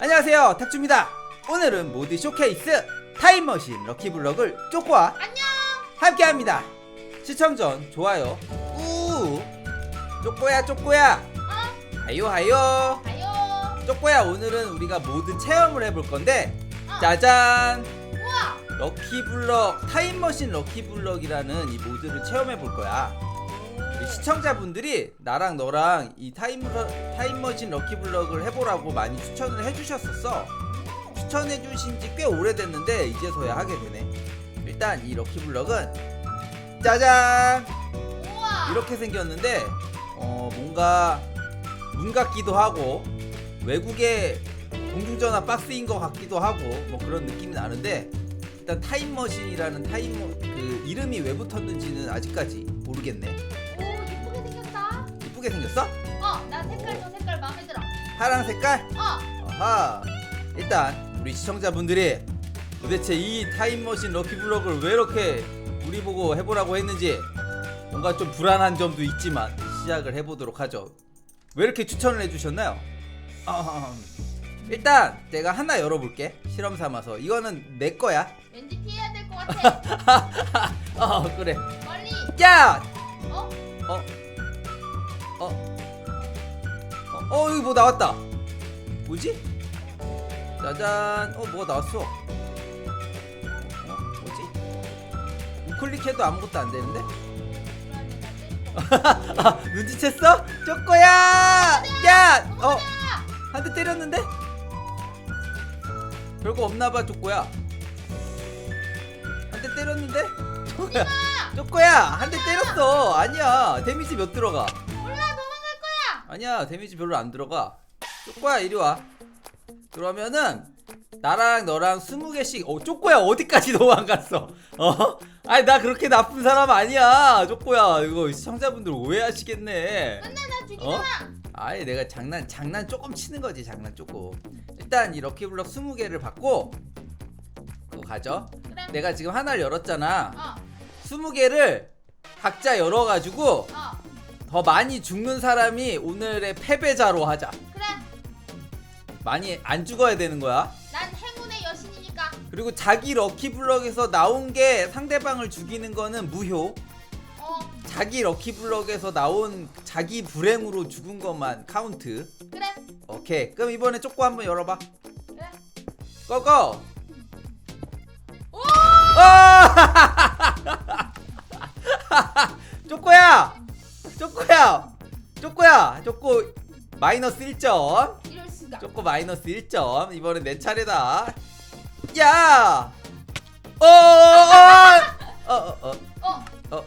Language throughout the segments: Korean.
안녕하세요 탁주입니다 오늘은 모드 쇼케이스 타임머신 럭키블럭을 쪼꼬와 안녕. 함께합니다 시청 전 좋아요 우 쪼꼬야 쪼꼬야 어? 하요 하요 가요. 쪼꼬야 오늘은 우리가 모드 체험을 해볼 건데 어. 짜잔 우와. 럭키블럭 타임머신 럭키블럭이라는 이 모드를 체험해 볼 거야 시청자분들이 나랑 너랑 이 타임 타임머신 럭키블럭을 해보라고 많이 추천을 해주셨었어. 추천해주신 지 꽤 오래됐는데 이제서야 하게 되네. 일단 이 럭키블럭은 짜잔 우와. 이렇게 생겼는데 어 뭔가 문 같기도 하고 외국의 공중전화 박스인 것 같기도 하고 뭐 그런 느낌이 나는데 일단 타임머신이라는 타임 그 이름이 왜 붙었는지는 아직까지 모르겠네. 이쁘게 생겼어? 어, 나 색깔 저 색깔 마음에 들어. 파랑 색깔? 어. 아하. 일단 우리 시청자분들이 도대체 이 타임머신 럭키블럭을 왜 이렇게 우리 보고 해보라고 했는지 뭔가 좀 불안한 점도 있지만 시작을 해보도록 하죠. 왜 이렇게 추천을 해주셨나요? 아, 일단 내가 하나 열어볼게. 실험 삼아서 이거는 내 거야. 왠지 피해야 될 것 같아. 어 그래. 멀리. 야! 어? 어? 어? 어, 어 여기 뭐 나왔다. 뭐지? 짜잔. 어 뭐가 나왔어? 어, 어? 뭐지? 우클릭해도 아무것도 안 되는데? 아, 눈치챘어? 쪼꼬야! 야! 어? 한 대 때렸는데? 별거 없나봐 쪼꼬야 한 대 때렸는데? 쪼꼬야 쪼꼬야 한 대 때렸어 아니야 데미지 몇 들어가. 아니야 데미지 별로 안 들어가 쪼꼬야 이리 와 그러면은 나랑 너랑 스무 개씩 어 쪼꼬야 어디까지 도망갔어 어? 아니 나 그렇게 나쁜 사람 아니야 쪼꼬야 이거 시청자분들 오해하시겠네 맨날 나 어? 죽이잖아. 아예 내가 장난 장난 조금 치는 거지 장난 조금 일단 이 럭키블럭 20개를 받고 그거 가져 그래. 내가 지금 하나를 열었잖아 어. 20개를 각자 열어가지고 어. 더 많이 죽는 사람이 오늘의 패배자로 하자 그래. 많이 안 죽어야 되는 거야 난 행운의 여신이니까. 그리고 자기 럭키블럭에서 나온 게 상대방을 죽이는 거는 무효 어. 자기 럭키블럭에서 나온 자기 불행으로 죽은 것만 카운트 그래. 오케이 그럼 이번에 쪼꼬 한번 열어봐 그래. 고고 오! 아! 쪼꼬야! 쪼꼬야! 쪼꼬야! 쪼꼬 마이너스 1점. 이럴 수가. 쪼꼬 마이너스 1점. 이번엔 내 차례다. 야! 어! 어! 어! 어! 어! 어. 어!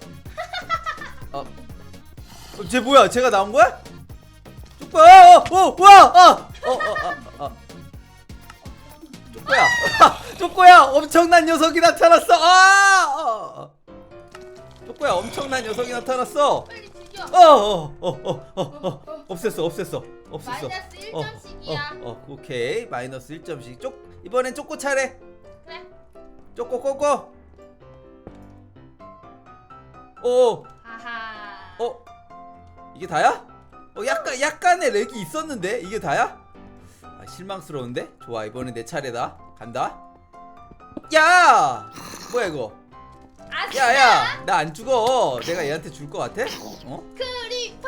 어! 어! 쟤 뭐야? 쟤가 나온 거야? 쪼꼬야! 어! 어! 와! 어! 어! 어! 어! 어! 쪼꼬야! 쪼꼬야! 엄청난 녀석이 나타났어! 아! 어, 어. 쪼꼬야 엄청난 녀석이 나타났어! 빨리 어! 어! 어! 어! 어! 어! 없앴어 없앴어 없앴어 마이너스 1점씩이야. 어, 어, 오케이 마이너스 1점씩 쪼 이번엔 쪼꼬 차례 그래. 쪼꼬 꼬꼬 오! 하하. 어? 이게 다야? 어 약간 약간의 렉이 있었는데 이게 다야? 아, 실망스러운데? 좋아 이번엔 내 차례다 간다 야! 뭐야 이거. 야야 나 안 죽어 내가 얘한테 줄 것 같아? 어? 크리퍼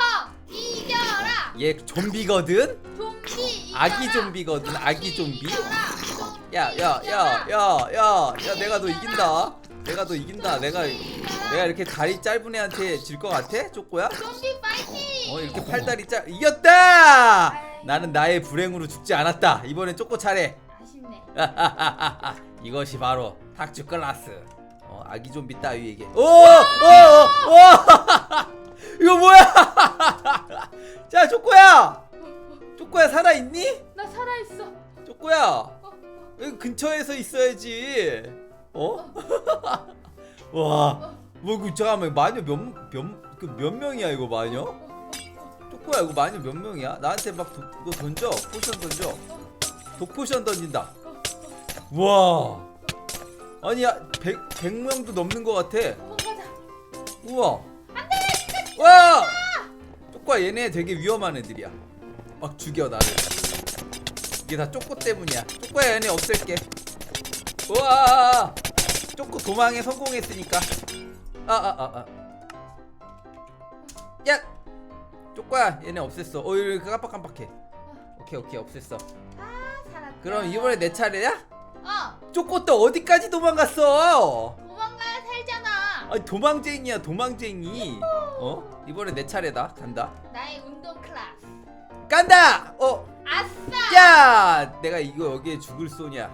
이겨라. 얘 좀비거든? 좀비 이겨라. 아기 좀비거든 아기 좀비 이겨라. 좀비 야 야 야야야야 내가 너 이긴다 내가 너 이긴다 내가 내가 이렇게 다리 짧은 애한테 질 것 같아? 쪼꼬야? 좀비 파이팅. 어 이렇게 팔다리 짧 이겼다 나는 나의 불행으로 죽지 않았다 이번엔 쪼꼬 차례 아쉽네. 이것이 바로 탁주 클라스 어, 아기 좀비 따위에게. 오 오 오 이거 뭐야? 자 쪼꼬야. 쪼꼬야 살아있니? 나 살아있어. 쪼꼬야. 여기 근처에서 있어야지. 어? 와, 뭐 그 잠깐만 마녀 몇 몇 그 몇 명이야 이거 마녀? 쪼꼬야 이거 마녀 몇 명이야? 나한테 막 도, 그거 던져. 포션 던져. 독포션 던진다. 와. 아니 야 100, 100명도 넘는 것 같아. 우와. 안돼 와! 쪼꼬야 얘네 되게 위험한 애들이야. 막 죽여 나를. 이게 다 쪼꼬 때문이야. 쪼꼬야 얘네 없앨게. 우와! 쪼꼬 도망에 성공했으니까. 아아 아아. 야! 쪼꼬야 얘네 없앴어. 어 이거 깜빡깜빡해. 오케이 오케이. 없앴어. 아. 그럼 이번에 내 차례야? 어 쪼꼬 또 어디까지 도망갔어 도망가야 살잖아. 아니 도망쟁이야 도망쟁이 어 이번에 내 차례다 간다 나의 운동 클래스. 간다 어 아싸. 야! 내가 이거 여기에 죽을 소냐?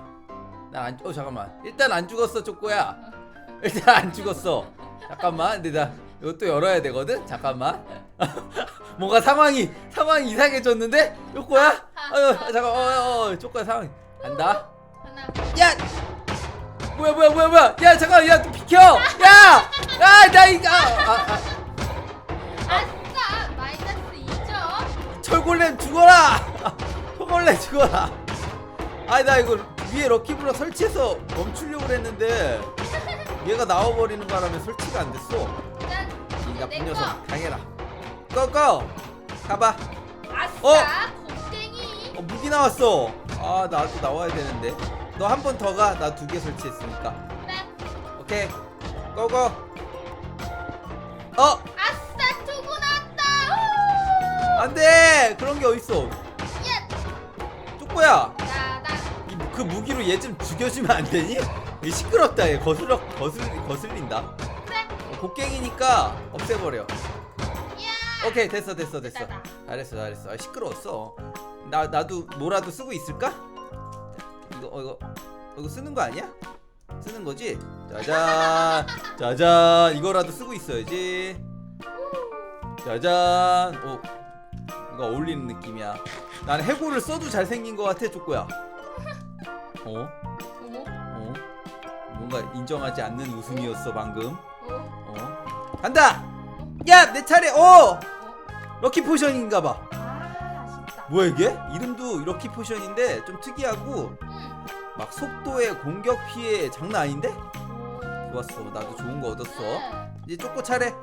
나안 어 잠깐만. 일단 안 죽었어, 쪼꼬야. 일단 안 죽었어. 잠깐만. 근데 나 이것도 열어야 되거든. 잠깐만. 뭔가 상황이 상황이 이상해졌는데? 쪼꼬야? 아유, 잠깐. 어, 어, 어, 쪼꼬야 상황. 간다. 야! 뭐야 뭐야 뭐야 뭐야 야 잠깐 야또 비켜 야! 야나 이거 아, 아, 아. 아싸 마이너스 2점. 철골렘 죽어라! 철골렘 죽어라! 아니 나 이거 위에 럭키블럭 설치해서 멈추려고 했는데 얘가 나와버리는 바람에 설치가 안 됐어 난 이 이제 나쁜 내 거. 녀석 당해라 꺼꺼 가봐 아싸 곰땡이. 어 무기 나왔어 아 나도 나와야 되는데 너 한 번 더 가 나 두 개 설치했으니까 그래. 오케이 고고 어 아싸 두고 나왔다. 안 돼 그런 게 어딨어 이, 그 무기로 얘 좀 죽여주면 안 되니? 얘 시끄럽다 얘 거슬러 거슬 거슬린다. 그래. 어, 곡괭이니까 없애버려. 야. 오케이 됐어 됐어 됐어. 잘했어 잘했어. 아, 시끄러웠어. 나 나도 뭐라도 쓰고 있을까? 이거 어, 이거 어, 이거 쓰는 거 아니야? 쓰는 거지? 짜잔 짜잔 이거라도 쓰고 있어야지. 짜잔. 오 이거 어울리는 느낌이야. 난 해골을 써도 잘생긴 거 같아 쪼꼬야. 어? 어머. 어? 뭔가 인정하지 않는 웃음이었어 방금. 어. 어? 간다. 야 내 차례. 어. 럭키 포션인가봐. 뭐야 이게? 이름도 럭키 포션인데 좀 특이하고 응. 막 속도에 공격 피해 장난 아닌데? 오. 좋았어. 나도 좋은 거 얻었어. 응. 이제 쪼꼬 차례.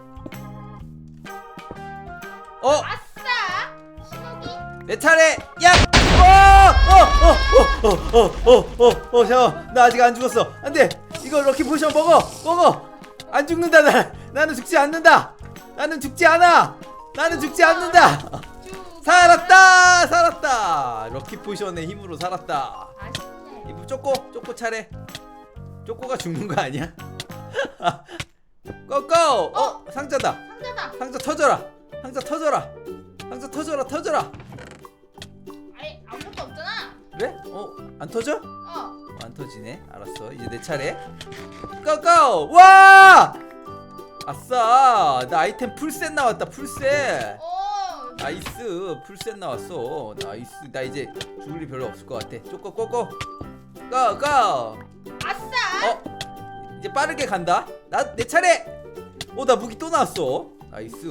어, 아싸. 신호기. 내 차례. 야. 어, 어, 어, 어, 어, 어, 어, 어, 어, 잠깐. 나 아직 안 죽었어. 안돼. 이거 럭키 포션 먹어. 먹어. 안 죽는다. 나, 나는 죽지 않는다. 나는 죽지 않아. 나는 죽지 않는다. 쭉. 살았다. 살았다. 럭키 포션의 힘으로 살았다. 아쉽네. 이거 쪼꼬, 쪼꼬 차례. 쪼꼬가 죽는 거 아니야? 꼬꼬. 어, 상자다. 상자다. 상자 터져라. 상자 터져라. 상자 터져라. 터져라. 아니 아무것도 없잖아. 그래? 어, 안 터져? 어. 안 터지네. 알았어. 이제 내 차례. 고고! 와! 아싸! 나 아이템 풀셋 나왔다. 풀셋. 오. 나이스. 풀셋 나왔어. 나이스. 나 이제 죽을 일 별로 없을 것 같아. 쪼꼬 꼬꼬. 고고! 아싸. 어? 이제 빠르게 간다. 나 내 차례. 어, 나 무기 또 나왔어. 나이스.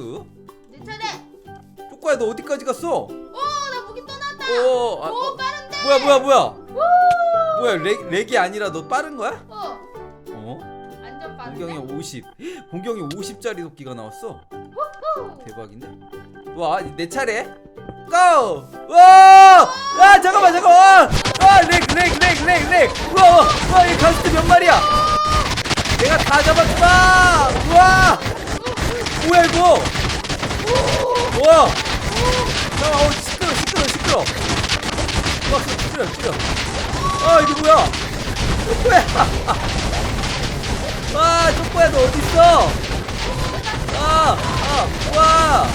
내 차례. 쪼꼬야 너 어디까지 갔어? 오나 무기 또 나왔다. 어, 아, 오 어. 빠른데. 뭐야 뭐야 뭐야? 우. 뭐야 렉, 렉이 아니라 너 빠른 거야? 어. 어? 완전 빠른데. 공경이 50 공경이 50짜리 도끼가 나왔어 후. 대박인데 와 내 차례? 고! 와! 야 잠깐만 잠깐만! 와 렉 렉 렉 렉렉렉 우와 우와 이 가스트 몇 마리야? 내가 다 잡았구나! 우와! 뭐야 이거? 우와! 잠깐만 어 시끄러 시끄러 시끄러. 와 시끄러 시끄러. 아 이게 뭐야? 뭐야! 와, 쪼꼬야 너 어디 있어? 아, 아, 와.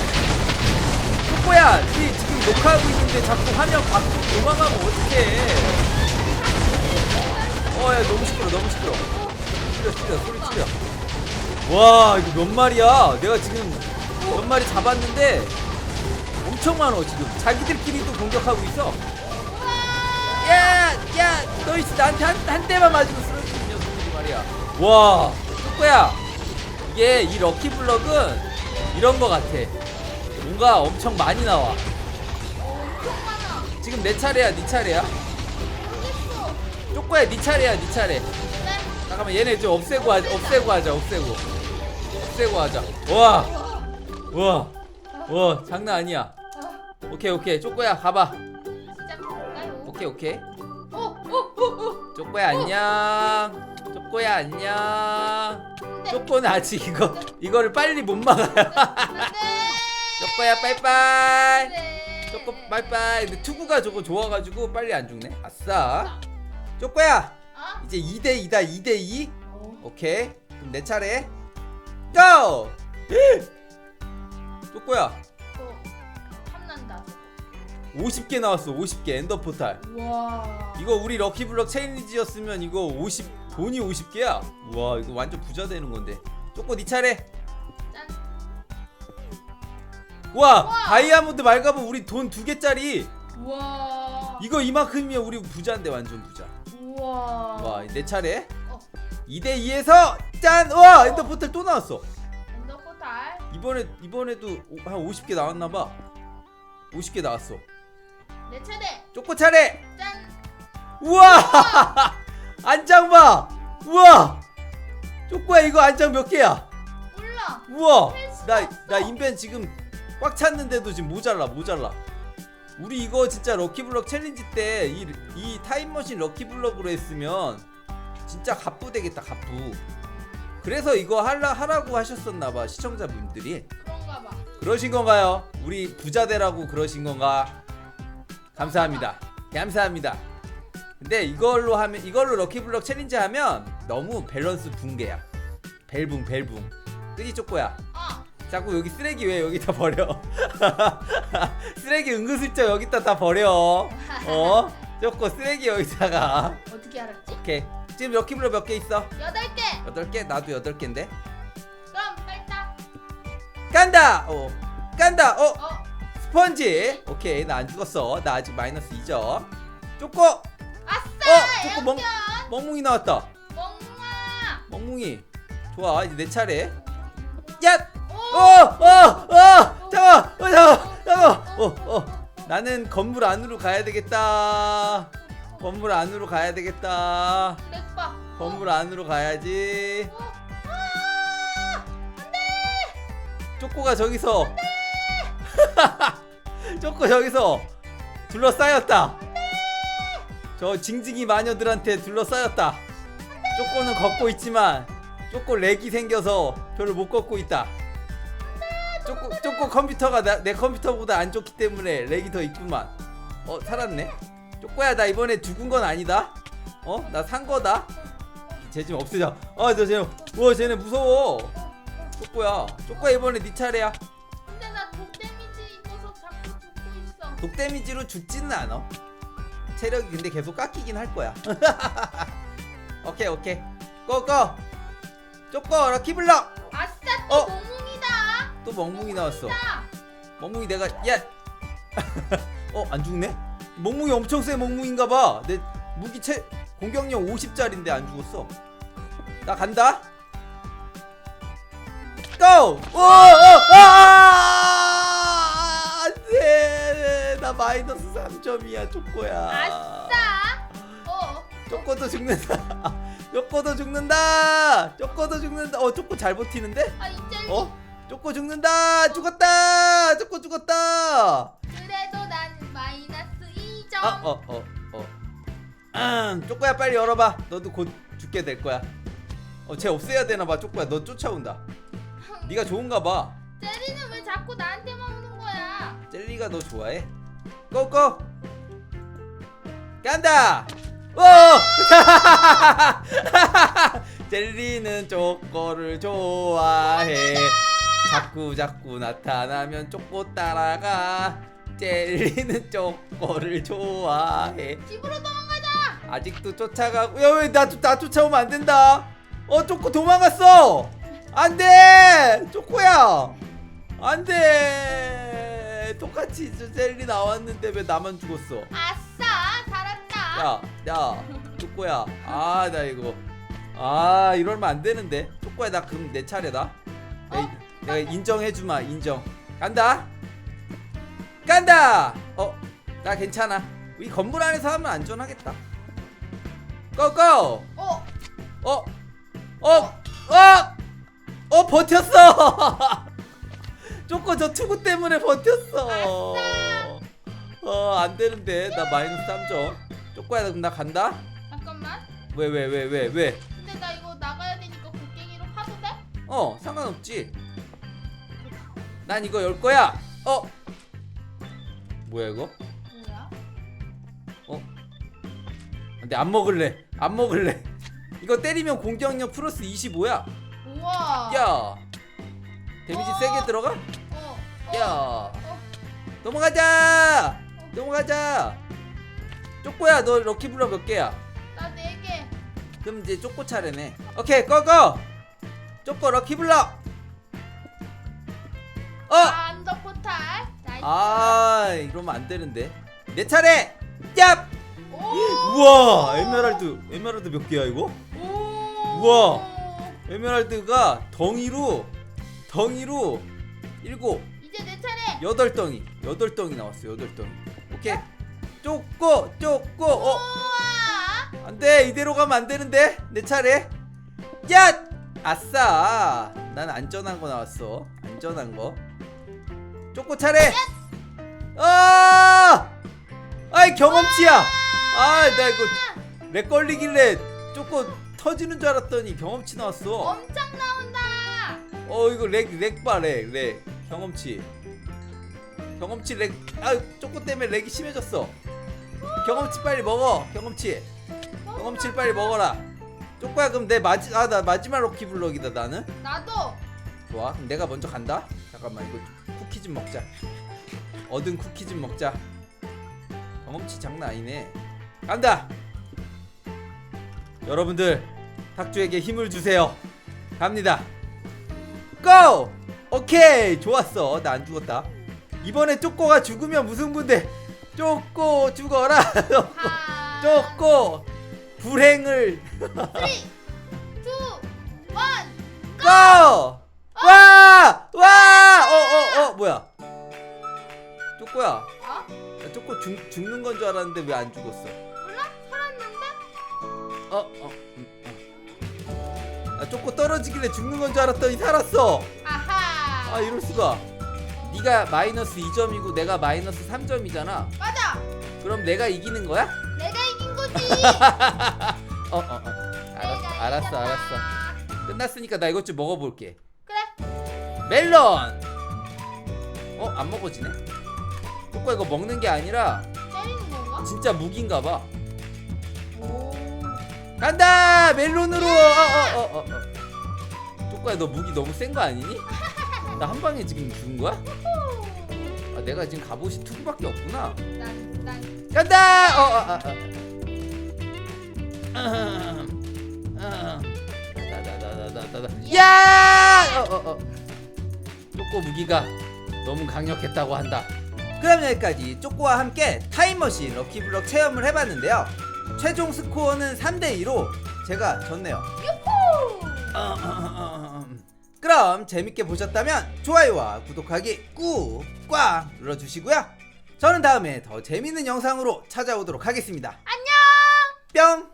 쪼꼬야, 니 지금 녹화하고 있는데 자꾸 화면 바꾸고 도망가면 어떡해? 어, 야 너무 시끄러, 너무 시끄러. 줄여, 줄여, 소리 줄여. 와, 이거 몇 마리야? 내가 지금 몇 마리 잡았는데 엄청 많어 지금. 자기들끼리 또 공격하고 있어. 야, 야, 너 있어 나한테 한, 한 대만 맞으면 쓰러지는 녀석들이 말이야. 와, 쪼꼬야, 이게 이 럭키 블럭은 이런 거 같아. 뭔가 엄청 많이 나와. 지금 내 차례야, 네 차례야. 쪼꼬야, 네 차례야, 네 차례. 잠깐만, 얘네 좀 없애고 하자, 없애고 하자, 없애고. 없애고 하자. 와, 와, 와, 장난 아니야. 어, 오케이, 오케이, 쪼꼬야, 가봐. 오케이. 오케이. 쪼꼬야 안녕 쪼꼬야 안녕 쪼꼬는 아직 이거 이거를 빨리 못 막아요 쪼꼬야 빠이빠이 네. 쪼꼬 빠이빠이 근데 투구가 저거 좋아가지고 빨리 안 죽네 아싸 쪼꼬야 어? 이제 2대2다 2대2 어. 오케이 그럼 내 차례 고! 쪼꼬야 어. 탐난다. 50개 나왔어 50개 엔더 포탈 와. 이거 우리 럭키블럭 챌린지였으면 이거 50 돈이 50개야 우와 이거 완전 부자 되는 건데 쪼꼬 니 차례 짠. 와 우와. 다이아몬드 말가면 우리 돈 두 개짜리 와. 이거 이만큼이면 우리 부자인데 완전 부자 우와. 와 내 차례 어. 2대 2에서 짠! 와 엔더 포탈 또 나왔어 엔더 포탈. 이번에 이번에도 오- 한 50개 나왔나 봐 50개 나왔어 내 차례. 쪼꼬 차례 짠. 우와 안장 봐 우와 쪼꼬야 이거 안장 몇 개야 몰라. 우와 나. 나 인벤 지금 꽉 찼는데도 지금 모자라 모자라 우리 이거 진짜 럭키블럭 챌린지 때 이 이 타임머신 럭키블럭으로 했으면 진짜 갑부 되겠다 갑부 그래서 이거 하라, 하라고 하셨었나봐 시청자분들이 그런가 봐. 그러신 건가요? 우리 부자 되라고 그러신 건가? 감사합니다. 감사합니다. 근데 이걸로 하면 이걸로 럭키블럭 챌린지 하면 너무 밸런스 붕괴야. 벨붕 벨붕. 그지 쪼꼬야. 어. 자꾸 여기 쓰레기 왜 여기다 버려? 쓰레기 은근슬쩍 여기다 다 버려. 어? 쪼꼬 쓰레기 여기다가. 어떻게 알았지? 오케이. 지금 럭키블럭 몇 개 있어? 여덟 개. 여덟 개? 나도 여덟 개인데. 그럼 빨다. 간다. 어. 간다. 어. 어. 스펀지 오케이 나 안 죽었어 나 아직 마이너스 2점 쪼꼬 아싸. 어, 조금 멍-. 멍뭉이 나왔다 멍아. 멍뭉이 좋아 이제 내 차례 야! 오. 어어어 잠깐 어 잠깐 잠깐 어어. 나는 건물 안으로 가야 되겠다. 건물 안으로 가야 되겠다. 건물 안으로 가야지. 어. 쪼꼬가 저기서. 쪼꼬 저기서. 둘러싸였다. 저 징징이 마녀들한테 둘러싸였다. 쪼꼬는 걷고 있지만 쪼꼬 렉이 생겨서 별로 못 걷고 있다 쪼꼬 쪼꼬 컴퓨터가 나, 내 컴퓨터보다 안 좋기 때문에 렉이 더 있구만. 어 살았네? 쪼꼬야 나 이번에 죽은 건 아니다. 어 나 산 거다. 쟤 지금 없애자. 아저 쟤, 와 쟤네 무서워. 쪼꼬야. 쪼꼬야 이번에 네 차례야. 근데 나 독 데미지 입어서 자꾸 죽고 있어. 독 데미지로 죽지는 않아. 체력이 근데 계속 깎이긴 할 거야. 오케이 오케이. 고고! 쪼꼬 럭키블럭! 아싸 또 어. 멍뭉이다. 또 멍뭉이 나왔어. 멍뭉이 내가 야 어 안 죽네 멍뭉이 엄청 세 멍뭉인가 봐 내 무기 채 공격력 50짜린데 안 죽었어 나 간다 고! 오! 오! 아! 안 돼 나 마이너스 3점이야 쪼꼬야 아싸. 어. 쪼꼬도 죽는다 쪼꼬도 죽는다 쪼꼬도 죽는다 어 쪼꼬 잘 버티는데? 아 이제 어? 쪼꼬 죽는다! 죽었다! 쪼꼬 죽었다! 그래도 나는 마이너스 2점. 아어어 어. 음, 쪼꼬야 빨리 열어봐. 너도 곧 죽게 될 거야. 어쟤 없애야 되나봐. 쪼꼬야 너 쫓아온다. 네가 좋은가 봐. 제리는 왜 자꾸 나한테만 오는 거야? 젤리가 너 좋아해? 고고! 간다! 오! 젤리는 쪼꼬를 좋아해 자꾸 자꾸 나타나면 쪼꼬 따라가. 젤리는 쪼꼬를 좋아해. 집으로 도망가자. 아직도 쫓아가고 야왜나 나 쫓아오면 안 된다? 어 쪼꼬 도망갔어! 안돼! 쪼꼬야! 안돼! 똑같이 저 젤리 나왔는데 왜 나만 죽었어? 아싸 살았다. 야야 쪼꼬야. 아 나 이거. 아 이러면 안 되는데? 쪼꼬야 나 그럼 내 차례다 내가, 인정해주마 인정 간다 간다 어 나 괜찮아 이 건물 안에서 하면 안전하겠다 고고 어. 어? 어? 어? 어 버텼어 쪼꼬 저 투구 때문에 버텼어 어 안되는데 나 마이너스 3점 쪼꼬야 그럼 나 간다 잠깐만. 왜 왜 왜 왜 왜? 근데 나 이거 나가야 되니까 곡괭이로 파도 돼? 어 상관없지 난 이거 열 거야. 어? 뭐야 이거? 뭐야? 근데 안 먹을래. 안 먹을래. 이거 때리면 공격력 플러스 25야. 우와. 야. 데미지 어. 세게 들어가? 어. 어. 야. 어. 넘어가자. 넘어가자. 쪼꼬야 너 럭키블럭 몇 개야? 나 네 개. 그럼 이제 쪼꼬 차례네. 오케이 꺼꺼 쪼꼬 럭키블럭 어! 아, 안더 포탈. 나이스. 아 이러면 안 되는데 내 차례 얍 오. 우와 에메랄드 에메랄드 몇 개야 이거 오. 우와. 에메랄드가 덩이로 덩이로 일곱 이제 내 차례. 여덟 덩이 여덟 덩이 나왔어 여덟 덩이 오케이 쪼꼬 쪼꼬 어 우와. 안돼 이대로 가면 안 되는데 내 차례 야 아싸 난 안전한 거 나왔어 안전한 거 쪼꼬 차례. 아! 아이 경험치야. 아 나 이거 렉 걸리길래 쪼꼬 터지는 줄 알았더니 경험치 나왔어. 엄청 나온다. 어 이거 렉 렉봐 렉 렉. 경험치. 경험치 렉 아 쪼꼬 때문에 렉이 심해졌어. 경험치 빨리 먹어 경험치. 경험치를 빨리 먹어라. 쪼꼬야 그럼 내 마지 아나 마지막 럭키 블럭이다 나는? 나도. 좋아 그럼 내가 먼저 간다 잠깐만 이거 쿠키 좀 먹자. 얻은 쿠키 좀 먹자. 경험치 장난 아니네. 간다! 여러분들 탁주에게 힘을 주세요. 갑니다. 고! 오케이! 좋았어. 나 안 죽었다. 이번에 쪼꼬가 죽으면 무승부인데 쪼꼬 죽어라! 하. 쪼꼬 불행을. 3 2 1 고! 와! 와! 어, 어, 어, 뭐야? 쪼꼬야. 어? 나 쪼꼬 죽, 죽는 건 줄 알았는데 왜 안 죽었어? 몰라? 살았는데? 어, 어. 음, 어. 아, 쪼꼬 떨어지길래 죽는 건 줄 알았더니 살았어. 아하. 아, 이럴 수가. 네가 마이너스 2점이고 내가 마이너스 3점이잖아. 맞아. 그럼 내가 이기는 거야? 내가 이긴 거지. 어, 어, 어. 알았어, 알았어. 알았어. 끝났으니까 나 이것 좀 먹어볼게. 멜론. 어, 안 먹어지네. 쪼꼬 이거 먹는 게 아니라 때리는 건가? 진짜 무기인가 봐. 오. 간다 멜론으로. 어어어 어, 어, 어. 쪼꼬야 너 무기 너무 센 거 아니니? 나 한 방에 지금 죽은 거야? 아 내가 지금 갑옷이 투구밖에 없구나. 난, 난. 간다. 어, 어, 어, 어. 야! 어, 어, 어. 쪼꼬 무기가 너무 강력했다고 한다. 그럼 여기까지 쪼꼬와 함께 타임머신 럭키블럭 체험을 해봤는데요. 최종 스코어는 3대 2로 제가 졌네요. 어, 어, 어, 어. 그럼 재밌게 보셨다면 좋아요와 구독하기 꾹꽉 눌러주시고요. 저는 다음에 더 재밌는 영상으로 찾아오도록 하겠습니다. 안녕. 뿅!